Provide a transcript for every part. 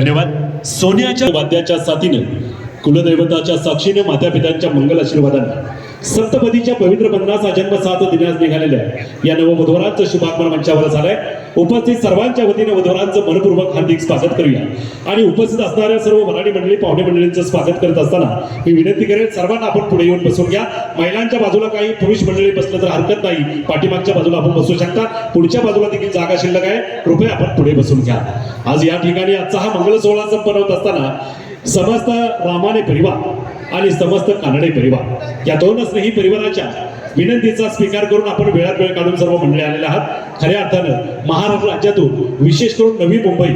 धन्यवाद. सोन्याच्या वाद्याच्या साथीनं कुलदैवताच्या साक्षीने मातापित्यांच्या मंगल आशीर्वादाने. सप्तपदीच्या पवित्र बंधनाचा जन्म सात दिनास आहे. या नववधूवरांचं शुभागमन मंचावर झालंय. उपस्थित सर्वांच्या वतीने वधुवरांचं मनपूर्वक हार्दिक स्वागत करूया. आणि उपस्थित असणाऱ्या सर्व मराठी मंडळी पाहुणे मंडळींचं स्वागत करत असताना मी विनंती करेन सर्वांना आपण पुढे येऊन बसून घ्या. महिलांच्या बाजूला काही पुरुष मंडळी बसलं तर हरकत नाही. पाठीमागच्या बाजूला आपण बसू शकता. पुढच्या बाजूला देखील जागा शिल्लक आहे. कृपया आपण पुढे बसून घ्या. आज या ठिकाणी आजचा हा मंगल सोहळा संपन्न होत असताना समस्त रामाने परिवार आणि समस्त कानडे परिवार. या दोन स्नेही परिवाराच्या विनंतीचा स्वीकार करून आपण वेळात वेळ काढून सर्व मंडळी आलेले आहात. खऱ्या अर्थानं महाराष्ट्र राज्यातून विशेष करून नवी मुंबई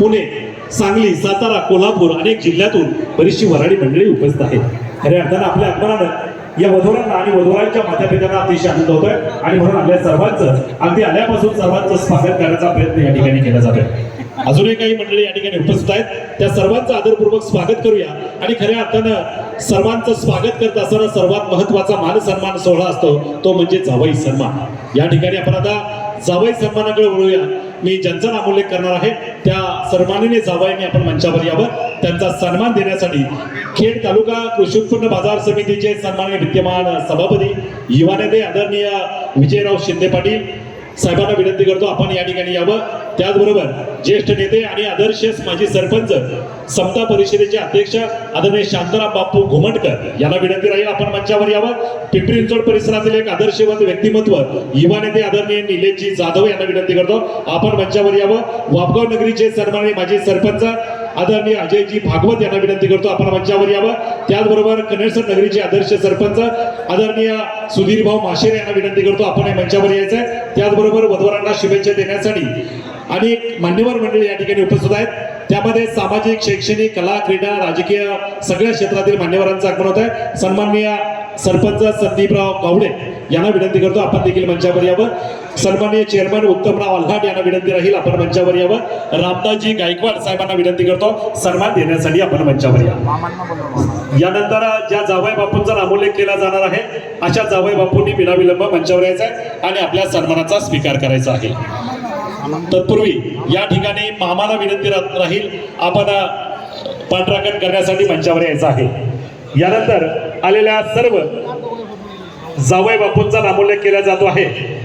पुणे सांगली सातारा कोल्हापूर अनेक जिल्ह्यातून बरीचशी वराडी मंडळी उपस्थित आहेत. खऱ्या अर्थानं आपल्या आगमनानं या वधूरांना आणि वधूरांच्या मातापित्यांना अतिशय आनंद होतोय. आणि म्हणून आपल्या सर्वांचं अगदी आल्यापासून सर्वांचं स्वागत करण्याचा प्रयत्न या ठिकाणी केला जातोय. अजूनही काही मंडळी या ठिकाणी उपस्थित आहेत. त्या सर्वांचं आदरपूर्वक स्वागत करूया. आणि खऱ्या अर्थानं सर्वांचं स्वागत करत असताना सर्वात महत्त्वाचा मान सन्मान सोहळा असतो तो म्हणजे जावई सन्मान. या ठिकाणी आपण आता जावई सन्मानाकडे वळूया. मी ज्यांचा नामोल्लेख करणार आहे त्या सन्मानीने जावयाने आपण मंचावर यावं. त्यांचा सन्मान देण्यासाठी खेड तालुका कृषी उत्पन्न बाजार समितीचे सन्माननीय विद्यमान सभापती युवा नेते आदरणीय विजयराव शिंदे पाटील साहेबांना विनंती करतो आपण या ठिकाणी यावं. त्याचबरोबर ज्येष्ठ नेते आणि आदर्श माजी सरपंच समता परिषदेचे अध्यक्ष आदरणीय शांताराम बापू घुमटकर यांना विनंती राहील आपण मंचावर यावं. पिंपरी चिंचवड परिसरातील एक आदर्शवंत व्यक्तिमत्व युवा नेते आदरणीय निलेशजी जाधव यांना विनंती करतो. आपण मंचावर यावं. वापगाव नगरीचे सन्माननीय माजी सरपंच आदरणीय अजयजी भागवत यांना विनंती करतो आपण मंचावर यावं. त्याचबरोबर कनेरसर नगरीचे आदर्श सरपंच आदरणीय सुधीर भाऊ माशेर यांना विनंती करतो आपण मंचावर यायचंय. त्याचबरोबर वधवरांना शुभेच्छा देण्यासाठी अनेक मान्यवर मंडळी या ठिकाणी उपस्थित आहेत. त्यामध्ये सामाजिक शैक्षणिक कला क्रीडा राजकीय सगळ्या क्षेत्रातील मान्यवरांचं आगमन होत आहे सन्माननीय सरपंच संदीपराव गावडे यांना विनंती करतो आपण देखील मंचावर यावं. सन्माननीय चेअरमन उत्तमराव आल्हाट यांना विनंती राहील आपण मंचावर यावं. रामदासजी गायकवाड साहेबांना विनंती करतो सन्मान देण्यासाठी आपण मंचावर या. यानंतर ज्या जावई बापूंचा नामोल्लेख केला जाणार आहे अशा जावई बापूंनी विनाविलंब मंचावर यायचं आहे आणि आपल्या सन्मानाचा स्वीकार करायचा आहे. तत्पूर्वी या ठिकाणी मामाला विनंती राहील आपण पाठराखण करण्यासाठी मंचावर यायचं आहे. यानंतर आलेल्या सर्व जावई बापूंचा नामोल्लेख केला जातो आहे.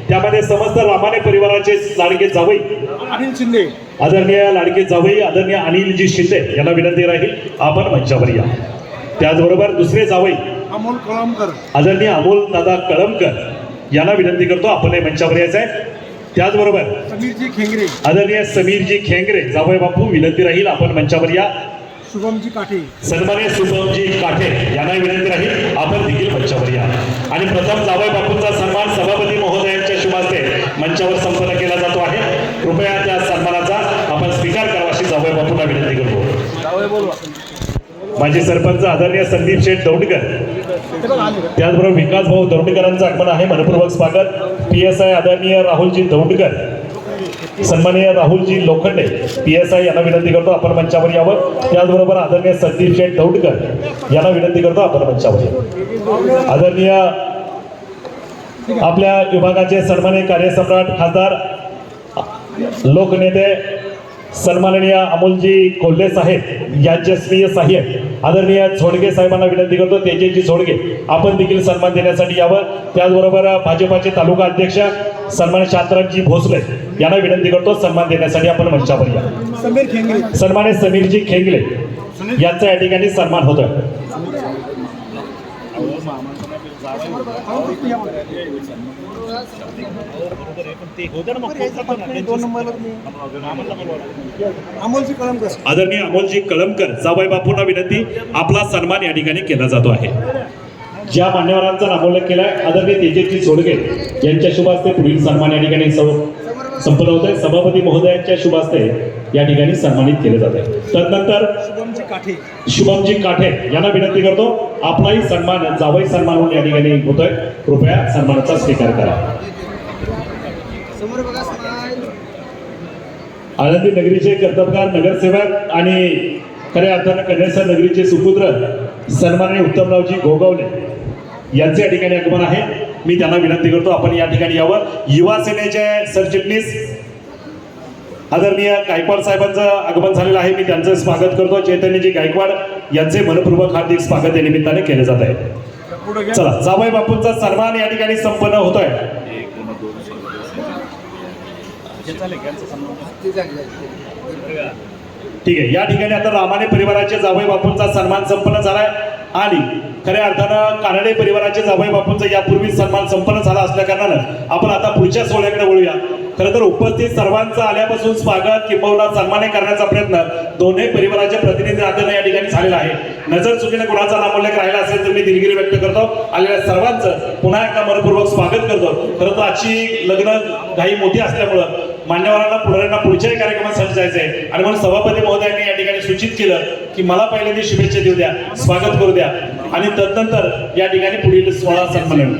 त्यामध्ये समस्त रामाने परिवाराचे लाडके जावई अनिल शिंदे. आदरणीय लाडके जावई आदरणीय अनिलजी शिंदे यांना विनंती राहील आपण मंचावर या. त्याचबरोबर दुसरे जावई अमोल कळमकर. आदरणीय अमोल दादा कळमकर यांना विनंती करतो आपण मंचावर यायचं आहे त्याचबरोबर समीरजी खेंगरे. आदरणीय समीरजी खेंगरे जावई बापू विनंती राहील आपण मंचावर या. शुभमजी काठे. सन्मान्य सुभमजी काठे यांना विनंती राहील आपण देखील मंचावर या. आणि प्रथम जावई बापूंचा सन्मान सभापती महोदयांच्या शुभास्ते मंचावर संपन्न केला जातो आहे. कृपया त्या सन्मानाचा आपण स्वीकार करावा अशी जावई बापूंना विनंती करतो. माझे सरपंच आदरणीय संदीप शेठ दौंडकर त्याचबरोबर विकास भाऊ दौंडकरांचं आगमन आहे. मनपूर्वक स्वागत. पी एस आय आदरणीय राहुलजी दौंडकर. सन्माननीय Rahulji Lokhande. P S I यांना विनंती करतो आपण मंचावर यावं. त्याचबरोबर आदरणीय संदीप शेठ दौंडकर यांना विनंती करतो आपण मंचावर यावं. आदरणीय आपल्या विभागाचे सन्माननीय कार्यसम्राट खासदार लोकनेते सन्माननीय अमोलजी कोल्हे साहेब यशस्वी साहेब आदरणीय झोडगे साहेबांना विनंती करतो तेजेजी झोडगे आपण देखील सन्मान देण्यासाठी यावं. त्याचबरोबर भाजपाचे तालुका अध्यक्ष सन्मान्य शांतरामजी भोसले यांना विनंती करतो सन्मान देण्यासाठी आपण मंचावर या. सन्मान्य समीरजी खेंगले यांचा या ठिकाणी सन्मान होतोय. अमोलजी कळमकर. आदरणीय अमोलजी कळमकर जाबाई बापूंना विनंती आपला सन्मान या ठिकाणी केला जातो आहे. ज्या मान्यवरांचा नामोल्लेख केलाय आदरणीय तेजस्वी सोडगे यांच्या शुभास्ते पुढील सन्मान या ठिकाणी संपलं संपन्न होत आहे. सभापती महोदयांच्या शुभास्ते या ठिकाणी सन्मानित केले जात. आहे तदनंतर शुभमजी काठे. शुभमजी काठे यांना विनंती करतो आपलाही सन्मान जावई सन्मान म्हणून या ठिकाणी होतोय. कृपया सन्मानाचा स्वीकार करा. आळंदी नगरीचे कर्तबगार नगरसेवक आणि खऱ्या अर्थानं कन्यासा नगरीचे सुपुत्र सन्माननीय उत्तमरावजी गोगावले यांचे या ठिकाणी आगमन आहे. मी त्यांना विनंती करतो आपण या ठिकाणी यावं. युवा सेनेचे सरचिटणीस आदरणीय गायकवाड साहेबांचं आगमन झालेलं आहे. मी त्यांचं स्वागत करतो. चैतन्यजी गायकवाड यांचे मनपूर्वक हार्दिक स्वागत या निमित्ताने केले जात आहे. चला जावई बापूंचा सन्मान या ठिकाणी संपन्न होतोय. ठीक आहे. या ठिकाणी आता रामाने परिवाराचे जावई बापूंचा सन्मान संपन्न झालाय. आणि खऱ्या अर्थानं कानडे परिवाराचे जावई बापूंचा यापूर्वी सन्मान संपन्न झाला असल्या कारणानं आपण आता पुढच्या सोहळ्याकडे वळूया. खरं तर उपस्थित सर्वांचं आल्यापासून स्वागत किंबहुना सन्माने करण्याचा प्रयत्न दोन्ही परिवाराच्या प्रतिनिधी नात्यानं या ठिकाणी झालेला आहे. नजर चुकीने कुणाचा नामोल्लेख राहिला असेल तर मी दिलगिरी व्यक्त करतो. आलेल्या सर्वांचं पुन्हा एकदा मनपूर्वक स्वागत करतो. खरं तर आजची लग्न घाई मोठी असल्यामुळं मान्यवरांना पुढाऱ्यांना पुढच्याही कार्यक्रमासाठी जायचं आहे. आणि म्हणून सभापती महोदयांनी या ठिकाणी सूचित केलं की मला पहिल्यांदा शुभेच्छा देऊ द्या स्वागत करू द्या. आणि तदनंतर या ठिकाणी पुढील सन्मान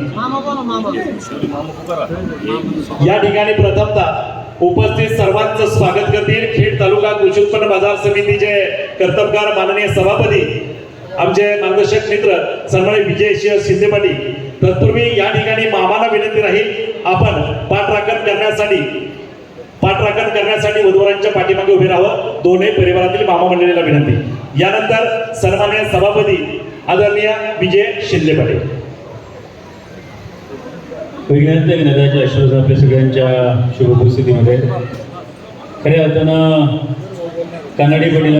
बोला मामा. या ठिकाणी प्रथमतः उपस्थित सर्वांचं स्वागत करतील. खेड तालुका कृषी उत्पन्न बाजार समितीचे कर्तबगार माननीय सभापती आमचे मार्गदर्शक मित्र सन्मानित विजय शिव शिंदे पाटील तत्पूर्वी या ठिकाणी मामाला विनंती राहील आपण पाठराखण करण्यासाठी पाठराखण करण्यासाठी वधूवरांच्या पाठीमागे उभे राहावं. दोन्ही परिवारातील मामा मंडळीला विनंती. यानंतर सन्मान्य सभापती आदरणीय विजय शिंदे पाटील. विज्ञान ते विनोदाच्या आपल्या सगळ्यांच्या शुभ उपस्थितीमध्ये खऱ्या अर्थानं कानडी वडील